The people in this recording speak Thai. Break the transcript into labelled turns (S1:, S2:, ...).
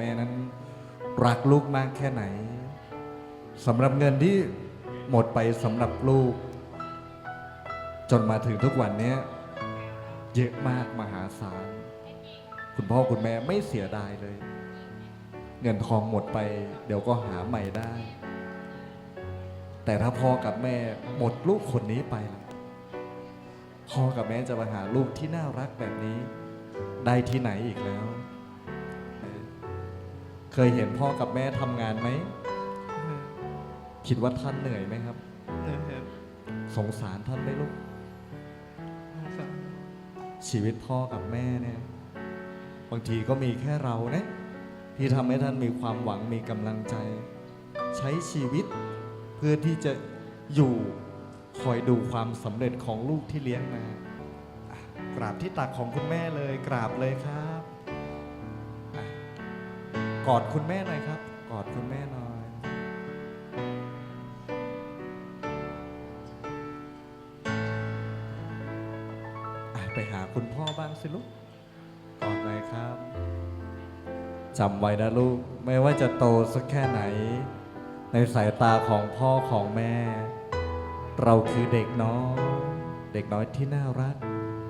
S1: แม่นั้น รักลูกมากแค่ไหนสำหรับเงินที่หมดไปสำหรับลูก จนมาถึงทุกวันนี้เยอะมากมหาศาล คุณพ่อคุณแม่ไม่เสียดายเลย เงินทองหมดไป เดี๋ยวก็หาใหม่ได้ แต่ถ้าพ่อกับแม่หมดลูกคนนี้ไปล่ะพ่อกับแม่จะมาหาลูกที่น่ารักแบบนี้ ได้ที่ไหนอีกแล้ว ยเห็นพ่อกับแม่ทำงานไหม คิดว่าท่านเหนื่อยไหมครับ
S2: นะครับ
S1: สงสารท่านไหมลูกชีวิตพ่อกับแม่เนี่ย บางทีก็มีแค่เราเนี่ยที่ทำให้ท่านมีความหวังมีกำลังใจ ใช้ชีวิตเพื่อที่จะอยู่คอยดูความสำเร็จของลูกที่เลี้ยงมาอะกราบที่ตักของคุณแม่เลย กราบเลยครับอะ กอดคุณแม่หน่อยครับ กอดคุณแม่หน่อย ไปหาคุณพ่อบ้างสิลูก กอดหน่อยครับจำไว้นะลูก ไม่ว่าจะโตสักแค่ไหน ในสายตาของพ่อของแม่ เราคือเด็กน้อย เด็กน้อยที่น่ารัก